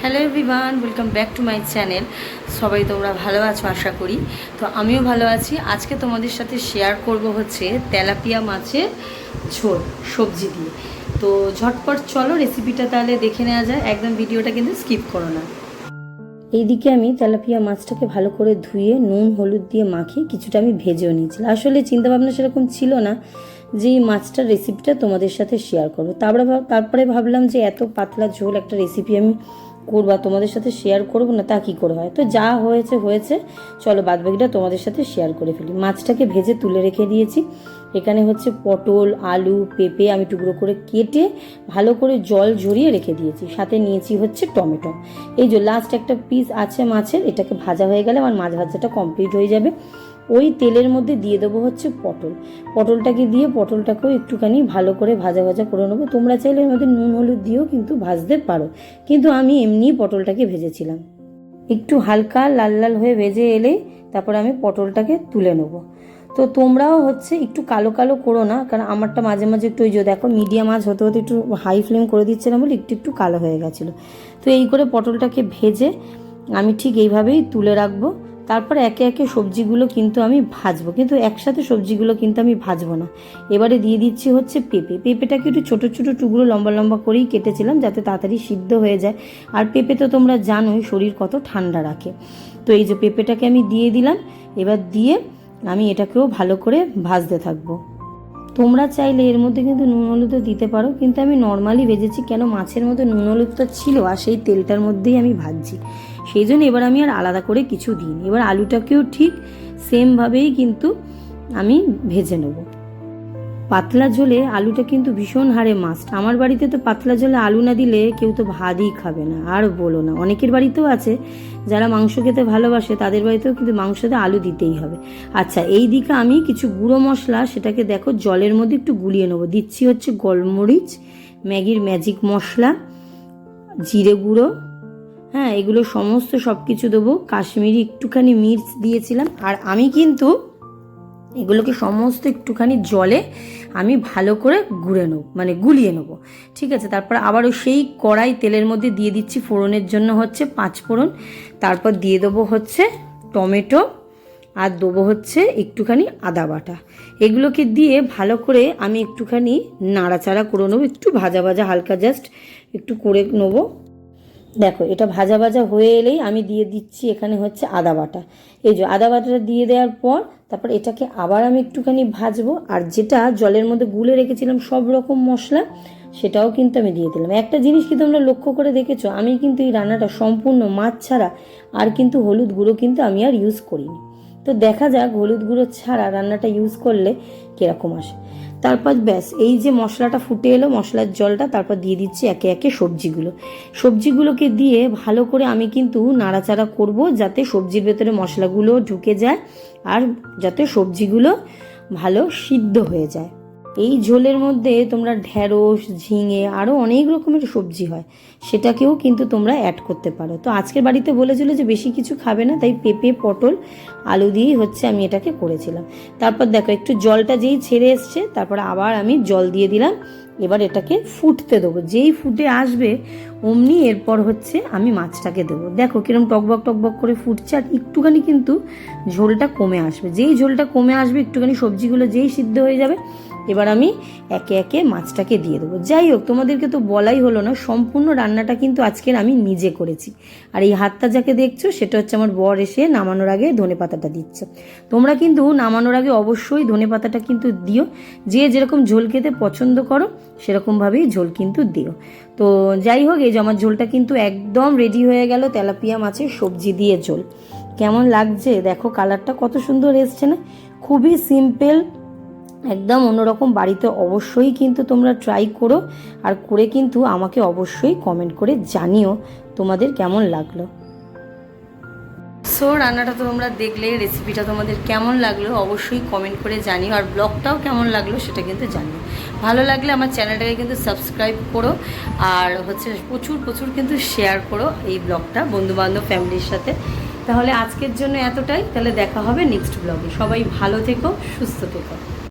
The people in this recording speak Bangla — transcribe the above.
Hello everyone welcome back to my channel সবাই তোমরা ভালো আছো, আশা করি। তো আমিও ভালো আছি। আজকে তোমাদের সাথে শেয়ার করব হচ্ছে তেলাপিয়া মাছের ঝোল, সবজি দিয়ে। তো ঝটপট চলো রেসিপিটা তাহলে দেখে নেওয়া যায় একদম ভিডিওটা কিন্তু স্কিপ করো না। এইদিকে আমি তেলাপিয়া মাছটাকে ভালো করে ধুয়ে নুন, হলুদ দিয়ে মাখিয়ে কিছুটা আমি ভেজেও নিয়েছিলাম। আসলে চিন্তাভাবনা সেরকম ছিল না যে এই মাছটার রেসিপিটা তোমাদের সাথে শেয়ার করব। তারপরে তারপরে ভাবলাম যে এত পাতলা ঝোল একটা রেসিপি আমি করব তোমাদের সাথে শেয়ার করব না, তা কী করে হয়? তো যা হয়েছে হয়েছে। চলো বাদবাকিটা তোমাদের সাথে শেয়ার করে ফেলি। মাছটাকে ভেজে তুলে রেখে দিয়েছি। এখানে হচ্ছে পটল, আলু, পেঁপে আমি টুকরো করে কেটে ভালো করে জল ঝরিয়ে রেখে দিয়েছি। সাথে নিয়েছি হচ্ছে টমেটো। এই যে লাস্ট একটা পিস আছে মাছের, এটাকে ভাজা হয়ে গেলে আমার মাছ ভাজাটা কমপ্লিট হয়ে যাবে। ওই তেলের মধ্যে দিয়ে দেবো হচ্ছে পটল। পটলটাকে দিয়ে পটলটাকেও একটুখানি ভালো করে ভাজা ভাজা করে নেব। তোমরা চাইলে এর মধ্যে নুন, হলুদ দিয়েও কিন্তু ভাজতে পারো। কিন্তু আমি এমনিই পটলটাকে ভেজেছিলাম। একটু হালকা লাল লাল হয়ে ভেজে এলেই তারপর আমি পটলটাকে তুলে নেব। তো তোমরাও হচ্ছে একটু কালো কালো করো না, কারণ আমারটা মাঝে মাঝে একটু ওই যে দেখো মিডিয়াম আঁচ হতে হতে একটু হাই ফ্লেম করে দিচ্ছিলাম বলে একটু একটু কালো হয়ে গেছিল। তো এই করে পটলটাকে ভেজে আমি ঠিক এইভাবেই তুলে রাখব। তারপর একে একে সবজিগুলো কিন্তু আমি ভাজবো। কিন্তু একসাথে সবজিগুলো কিন্তু আমি ভাজবো না। এবারে দিয়ে দিচ্ছি হচ্ছে পেঁপে। পেঁপেটাকে একটু ছোটো ছোটো টুকরো লম্বা লম্বা করেই কেটেছিলাম যাতে তাড়াতাড়ি সিদ্ধ হয়ে যায়। আর পেঁপে তো তোমরা জানোই, শরীর কত ঠান্ডা রাখে। তো এই যে পেঁপেটাকে আমি দিয়ে দিলাম। এবার দিয়ে আমি এটাকেও ভালো করে ভাজতে থাকব। তোমরা চাইলে এর মধ্যে কিন্তু নুন হলুদও দিতে পারো, কিন্তু আমি নর্মালি ভেজেছি কেন মাছের মধ্যে নুন হলুদটা ছিল আর সেই তেলটার মধ্যেই আমি ভাজছি। সেই জন্য এবার আমি আর আলাদা করে কিছু দিই এবার আলুটাকেও ঠিক সেমভাবেই কিন্তু আমি ভেজে নেব। পাতলা ঝোলে আলুটা কিন্তু ভীষণ হারে মাস্ট আমার বাড়িতে তো পাতলা ঝোলে আলু না দিলে কেউ তো ভাতই খাবে না, আর বলো না। অনেকের বাড়িতেও আছে, যারা মাংস খেতে ভালোবাসে, তাদের বাড়িতেও কিন্তু মাংসতে আলু দিতেই হবে। আচ্ছা এই দিকে আমি কিছু গুঁড়ো মশলা, সেটাকে দেখো জলের মধ্যে একটু গুলিয়ে নেব। দিচ্ছি হচ্ছে গোলমরিচ, ম্যাগির ম্যাজিক মশলা, জিরে গুঁড়ো হ্যাঁ এগুলো সমস্ত সব কিছু দেবো। কাশ্মীরি একটুখানি মির্চ দিয়েছিলাম। আর আমি কিন্তু এগুলোকে সমস্ত একটুখানি জলে আমি ভালো করে গুঁড়ে নেব মানে গুলিয়ে নেব। ঠিক আছে? তারপর আবারও সেই কড়াই তেলের মধ্যে দিয়ে দিচ্ছি ফোড়নের জন্য হচ্ছে পাঁচ ফোড়ন। তারপর দিয়ে দেবো হচ্ছে টমেটো আর দেবো হচ্ছে একটুখানি আদা বাটা। এগুলোকে দিয়ে ভালো করে আমি একটুখানি নাড়াচাড়া করে নেব, একটু ভাজা ভাজা, হালকা জাস্ট একটু করে নেব। দেখো, এটা ভাজা ভাজা হয়ে এলেই আমি দিয়ে দিচ্ছি এখানে হচ্ছে আদা বাটা। এই যে আদা বাটাটা দিয়ে দেওয়ার পর তারপর এটাকে আবার আমি একটুখানি ভাজবো, আর যেটা জলের মধ্যে গুলে রেখেছিলাম সব রকম মশলা, সেটাও কিন্তু আমি দিয়ে দিলাম। একটা জিনিস কি তোমরা লক্ষ্য করে দেখেছ, আমি কিন্তু এই রান্নাটা সম্পূর্ণ মাছ ছাড়া আর কিন্তু হলুদ গুঁড়ো কিন্তু আমি আর ইউজ করিনি। তো দেখা যাক হলুদ গুঁড়ো ছাড়া রান্নাটা ইউজ করলে কীরকম আসে। তারপর ব্যাস, এই যে মশলাটা ফুটে এলো, মশলার জলটা তারপর দিয়ে দিচ্ছি একে একে সবজিগুলো। সবজিগুলোকে দিয়ে ভালো করে আমি কিন্তু নাড়াচাড়া করব যাতে সবজির ভেতরে মশলাগুলো ঢুকে যায় আর যাতে সবজিগুলো ভালো সিদ্ধ হয়ে যায়। এই ঝোলের মধ্যে তোমরা ঢ্যাঁড়স ঝিঙে আরও অনেক রকমের সবজি হয়। সেটাকেও কিন্তু তোমরা অ্যাড করতে পারো। তো আজকের বাড়িতে বলেছিল যে বেশি কিছু খাবে না, তাই পেঁপে, পটল, আলু দিয়েই হচ্ছে আমি এটাকে করেছিলাম। তারপর দেখো, একটু জলটা যেই ছেড়ে এসছে, তারপর আবার আমি জল দিয়ে দিলাম। এবার এটাকে ফুটতে দেবো। যেই ফুটে আসবে অমনি এরপর হচ্ছে আমি মাছটাকে দেবো। দেখো কিরম টকবক টকবক করে ফুটছে, আর একটুখানি কিন্তু ঝোলটা কমে আসবে। যেই ঝোলটা কমে আসবে, একটুখানি সবজিগুলো যেই সিদ্ধ হয়ে যাবে, এবার আমি একে একে মাছটাকে দিয়ে দেবো। যাই হোক, তোমাদেরকে তো বলাই হলো না, সম্পূর্ণ রান্নাটা কিন্তু আজকের আমি নিজে করেছি। আর এই হাতটা যাকে দেখছ, সেটা হচ্ছে আমার বর এসে নামানোর আগে ধনে পাতাটা দিচ্ছে। তোমরা কিন্তু নামানোর আগে অবশ্যই ধনে পাতাটা কিন্তু দিও। যে যেরকম ঝোল খেতে পছন্দ করো, সেরকমভাবেই ঝোল কিন্তু দিও। তো যাই হোক, এই জমার ঝোলটা কিন্তু একদম রেডি হয়ে গেল। তেলাপিয়া মাছের সবজি দিয়ে ঝোল। কেমন লাগছে? দেখো কালারটা কত সুন্দর এসছে না? খুবই সিম্পল একদম অন্যরকম। বাড়িতে অবশ্যই কিন্তু তোমরা ট্রাই করো আর করে কিন্তু আমাকে অবশ্যই কমেন্ট করে জানিও তোমাদের কেমন লাগল। সো রান্নাটা তো তোমরা দেখলে রেসিপিটা তোমাদের কেমন লাগল অবশ্যই কমেন্ট করে জানিও, আর ব্লগটাও কেমন লাগল সেটা কিন্তু জানিও। ভালো লাগলে আমার চ্যানেলটাকে কিন্তু সাবস্ক্রাইব করো, আর হচ্ছে প্রচুর প্রচুর কিন্তু শেয়ার করো এই ব্লগটা বন্ধুবান্ধব ফ্যামিলির সাথে। তাহলে আজকের জন্য এতটাই, তাহলে দেখা হবে নেক্সট ব্লগে সবাই ভালো থেকো, সুস্থ থেকো।